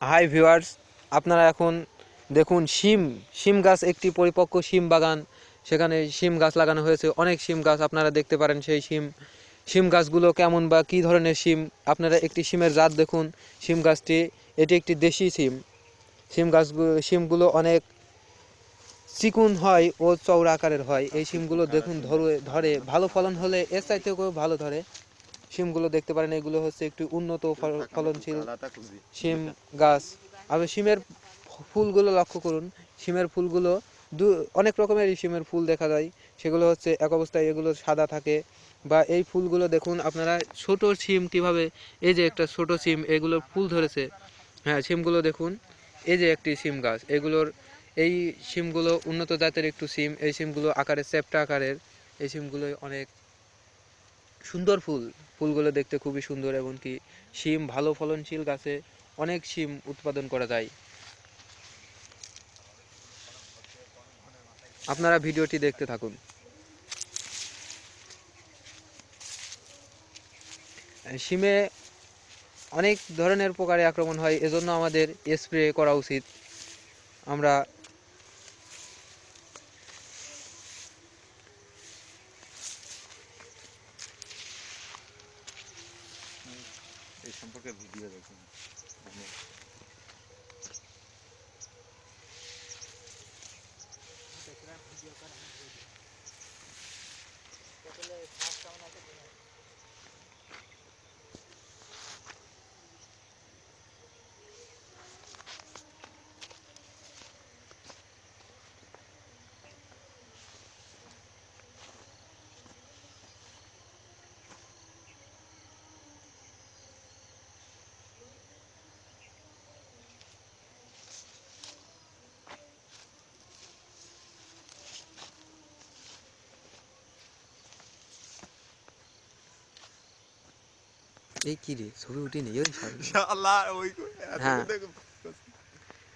Hi viewers আপনারা এখন দেখুন শিম শিম গাছ একটি পরিপক্ক শিম বাগান। সেখানে শিম গাছ লাগানো হয়েছে, অনেক শিম গাছ আপনারা দেখতে পারেন সেই শিম। শিম গাছগুলো কেমন বা কী ধরনের শিম? আপনারা একটি শিমের জাত দেখুন, শিম গাছটি, এটি একটি দেশি শিম। শিম গাছগুলো শিমগুলো অনেক চিকুন হয় ও চওড়া আকারের হয়। এই শিমগুলো দেখুন ধরে ধরে, ভালো ফলন হলে এর চাইতেও ভালো ধরে। শিমগুলো দেখতে পারেন এগুলো হচ্ছে একটু উন্নত ফল- ফলনশীল শিম গাছ। আবার শিমের ফুলগুলো লক্ষ্য করুন শিমের ফুলগুলো দু অনেক রকমের শিমের ফুল দেখা যায়। সেগুলো হচ্ছে এক অবস্থায় এগুলো সাদা থাকে। বা এই ফুলগুলো দেখুন আপনারা ছোট শিম কীভাবে এই যে একটা ছোট শিম এগুলোর ফুল ধরেছে। হ্যাঁ শিমগুলো দেখুন এই যে একটি শিম গাছ এগুলোর এই শিমগুলো উন্নত জাতের একটু শিম এই শিমগুলো আকারে চ্যাপ্টা আকারের এই শিমগুলো অনেক সুন্দর ফুল। ফুলগুলো দেখতে খুবই সুন্দর এবং কি শিম, ভালো ফলনশীল গাছে অনেক শিম উৎপাদন করা যায়। আপনারা ভিডিওটি দেখতে থাকুন। শিমে অনেক ধরনের প্রকারে আক্রমণ হয়, এজন্য আমাদের স্প্রে করা উচিত। আমরা সম্পর্কে ভিডিও দেখুন এই কি রে? ছবি উঠিনি ওই হ্যাঁ।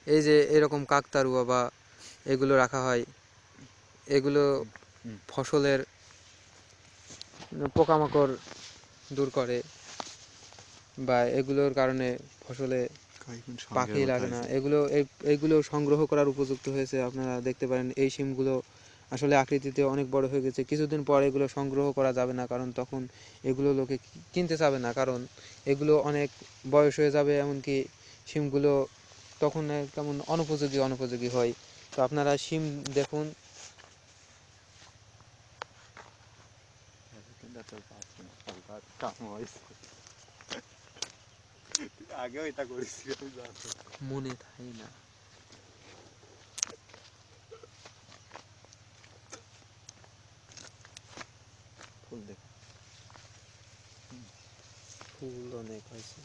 এই যে এরকম কাকতারুয়া বা এগুলো রাখা হয় এগুলো ফসলের পোকামাকড় দূর করে বা এগুলোর কারণে ফসলে পাখি লাগে না। এগুলো এইগুলো সংগ্রহ করার উপযুক্ত হয়েছে। আপনারা দেখতে পারেন এই সিমগুলো আসলে আকৃতিতে অনেক বড় হয়ে গেছে। কিছুদিন পর এগুলো সংগ্রহ করা যাবে না কারণ তখন এগুলো লোকে কিনতে চাবে না। কারণ এগুলো অনেক বয়স হয়ে যাবে এমনকি সিমগুলো তখন কেমন অনুপযোগী অনুপযোগী হয়। তো আপনারা সিম দেখুন। আগেও এটা করেছি মনে থাকে না। ফুল দেখো। ফুল অনেক হয়েছে।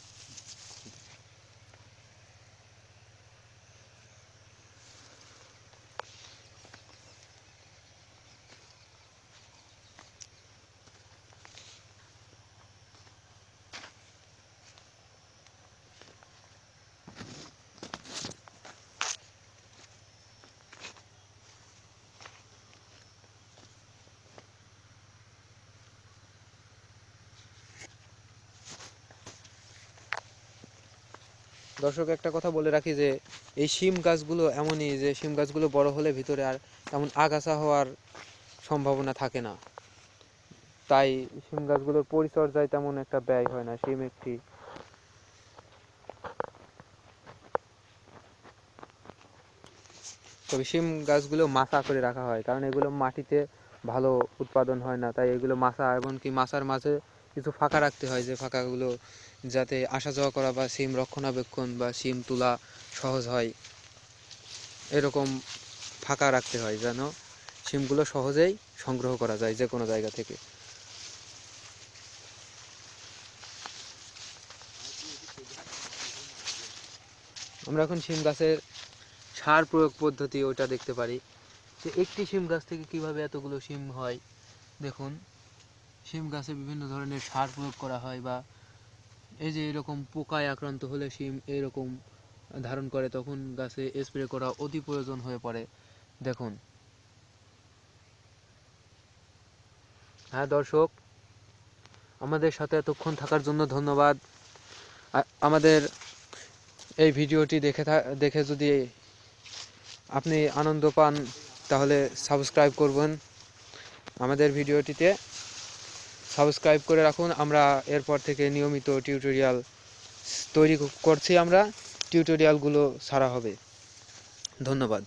দর্শক, একটা কথা বলে রাখি যে, এই শিম গাছগুলো এমনই যে, শিম গাছগুলো বড় হলে ভিতরে আর তেমন আগাছা হওয়ার সম্ভাবনা থাকে না। তাই শিম গাছগুলোর পরিচর্যায় তেমন একটা ব্যয় হয় না, শিম একটি তবে শিম গাছগুলো মাচা করে রাখা হয়, কারণ এগুলো মাটিতে ভালো উৎপাদন হয় না, তাই এগুলো মাচা এমনকি মাচার মাঝে কিছু ফাঁকা রাখতে হয় যে ফাঁকাগুলো যাতে আসা যাওয়া করা বা সিম রক্ষণাবেক্ষণ বা সিম তোলা সহজ হয়। এরকম ফাঁকা রাখতে হয় যেন সিমগুলো সহজেই সংগ্রহ করা যায় যে কোনো জায়গা থেকে। আমরা এখন সিম গাছের সার প্রয়োগ পদ্ধতি ওটা দেখতে পারি যে একটি সিম গাছ থেকে কীভাবে এতগুলো সিম হয়, দেখুন। সিম গাছে বিভিন্ন ধরনের সার প্রয়োগ করা হয় বা এই যে এরকম পোকায় আক্রান্ত হলে শিম এরকম ধারণ করে, তখন গাছে স্প্রে করা অতি প্রয়োজন হয়ে পড়ে। দেখুন। হ্যাঁ দর্শক, আমাদের সাথে এতক্ষণ থাকার জন্য ধন্যবাদ। আমাদের এই ভিডিওটি দেখে দেখে যদি আপনি আনন্দ পান, তাহলে সাবস্ক্রাইব করবেন আমাদের ভিডিওটিতে। সাবস্ক্রাইব করে রাখুন। আমরা এরপর থেকে নিয়মিত টিউটোরিয়াল তৈরি করছি আমরা। টিউটোরিয়ালগুলো সারা হবে। ধন্যবাদ।